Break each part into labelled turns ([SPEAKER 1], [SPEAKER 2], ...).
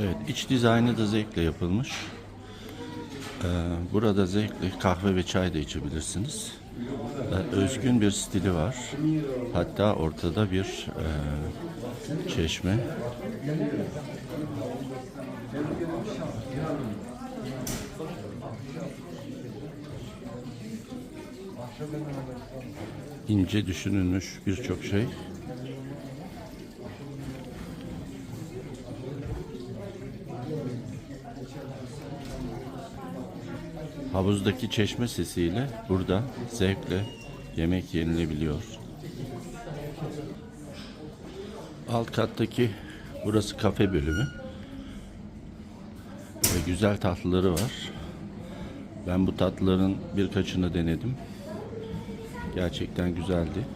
[SPEAKER 1] Evet, iç dizaynı da zevkle yapılmış. Ee, burada zevkle kahve ve çay da içebilirsiniz. Ee, özgün bir stili var. Hatta ortada bir e, çeşme. ince düşünülmüş birçok şey. Havuzdaki çeşme sesiyle burada zevkle yemek yenilebiliyor. Alt kattaki burası kafe bölümü. Ve güzel tatlıları var. Ben bu tatlıların birkaçını denedim. Gerçekten güzeldi.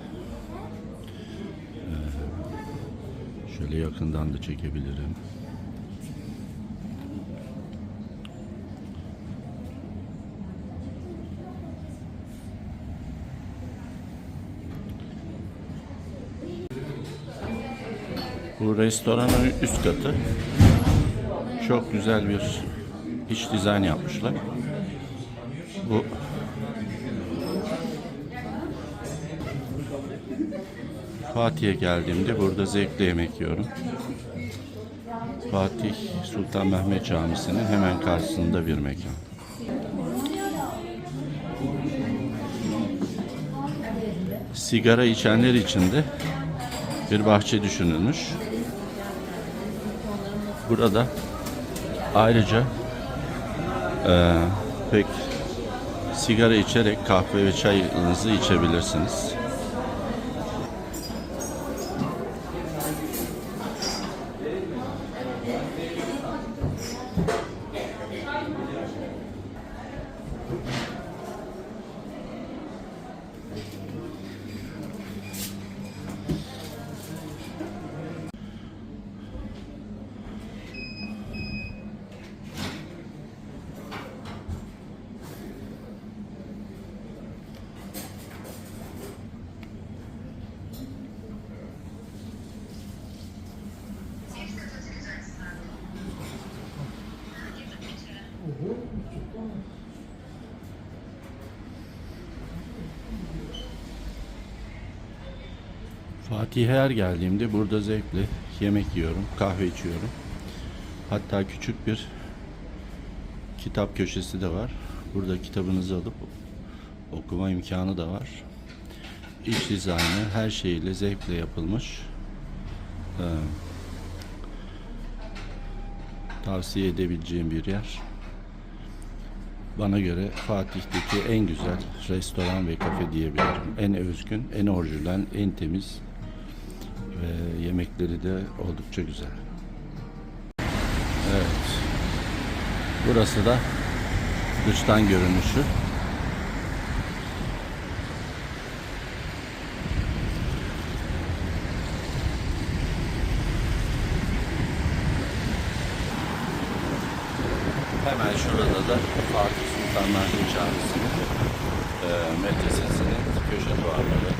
[SPEAKER 1] Ee, şöyle yakından da çekebilirim. Bu restoranın üst katı. Çok güzel bir iç dizayn yapmışlar. Bu Fatih'e geldiğimde burada zevkle yemek yiyorum. Fatih Sultan Mehmet Camisi'nin hemen karşısında bir mekan. Sigara içenler için de bir bahçe düşünülmüş. Burada ayrıca eee, pek sigara içerek kahve ve çayınızı içebilirsiniz. Fatih'e her geldiğimde burada zevkle yemek yiyorum, kahve içiyorum. Hatta küçük bir kitap köşesi de var. Burada kitabınızı alıp okuma imkanı da var. İç dizaynı her şeyiyle zevkle yapılmış. Ee, tavsiye edebileceğim bir yer. Bana göre Fatih'teki en güzel restoran ve kafe diyebilirim. En özgün, en orijinal, en temiz ve yemekleri de oldukça güzel. Evet. Burası da dıştan görünüşü. Şurada da Fatih Sultan Sultanlar Camisi'nin e, medresesinin köşe duvarları.